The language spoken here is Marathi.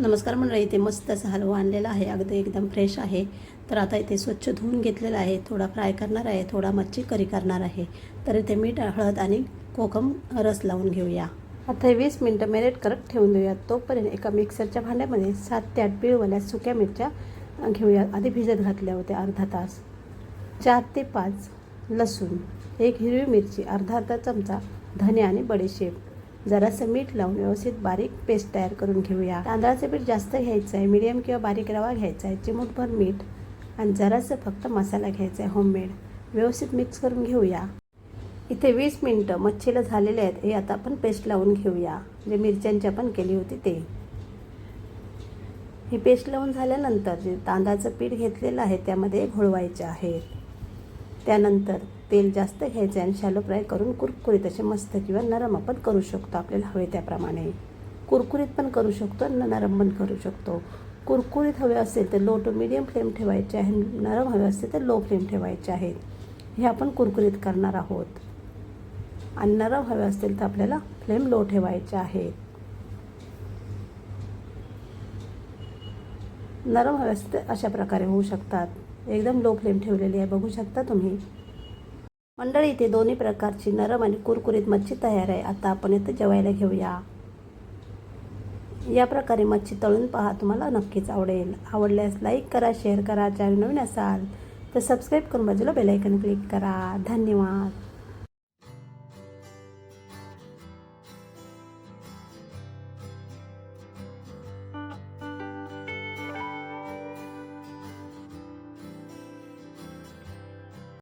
नमस्कार मंडळी इथे मस्त असा हलवा आणलेला आहे. अगदी एकदम फ्रेश आहे. तर आता इथे स्वच्छ धुवून घेतलेला आहे. थोडा फ्राय करणार आहे थोडा मच्छी करी करणार आहे. तर इथे मीठ हळद आणि कोकम रस लावून घेऊया. आता हे वीस मिनटं मेरेट करत ठेवून देऊया. तोपर्यंत एका मिक्सरच्या भांड्यामध्ये सात ते आठ पिळवल्या सुक्या मिरच्या घेऊया. आधी भिजत घातल्या होत्या अर्धा तास. चार ते पाच लसूण एक हिरवी मिरची अर्धा अर्धा चमचा धने आणि बडीशेप जरासं मीठ लावून व्यवस्थित बारीक पेस्ट तयार करून घेऊया. तांदळाचं पीठ जास्त घ्यायचं आहे मीडियम किंवा बारीक रवा घ्यायचा आहे चिमूटभर मीठ आणि जरासं फक्त मसाला घ्यायचा आहे होममेड व्यवस्थित मिक्स करून घेऊया. इथे वीस मिनटं मच्छीला झालेले आहेत हे आता आपण पेस्ट लावून घेऊया. जे मिरच्यांची आपण केली होती ते. ही पेस्ट लावून झाल्यानंतर जे तांदळाचं पीठ घेतलेलं आहे त्यामध्ये घोळवायचे आहेत त्यानंतर तेल जास्त घ्यायचं आहे आणि शॅलो फ्राय करून कुरकुरीत असे मस्त किंवा नरम आपण करू शकतो आपल्याला हवे त्याप्रमाणे. कुरकुरीत पण करू शकतो आणि नरम पण करू शकतो. कुरकुरीत हवे असेल तर लो टू मिडियम फ्लेम ठेवायचे आहे. नरम हवे असेल तर लो फ्लेम ठेवायचे आहेत हे आपण कुरकुरीत करणार आहोत. आणि नरम हवे असतील तर आपल्याला फ्लेम लो ठेवायचे आहेत नरम हवे असते अशा प्रकारे होऊ शकतात. एकदम लो फ्लेम ठेवलेली आहे. बघू शकता तुम्ही. मंडळी इथे दोन्ही प्रकारची नरम आणि कुरकुरीत मच्छी तयार आहे. आता आपण इथे जेवायला घेऊया. या प्रकारे मच्छी तळून पहा तुम्हाला नक्कीच आवडेल. आवडल्यास लाईक करा शेअर करा चॅनल नवीन असाल तर सबस्क्राईब करून बाजूला बेलायकन क्लिक करा. धन्यवाद.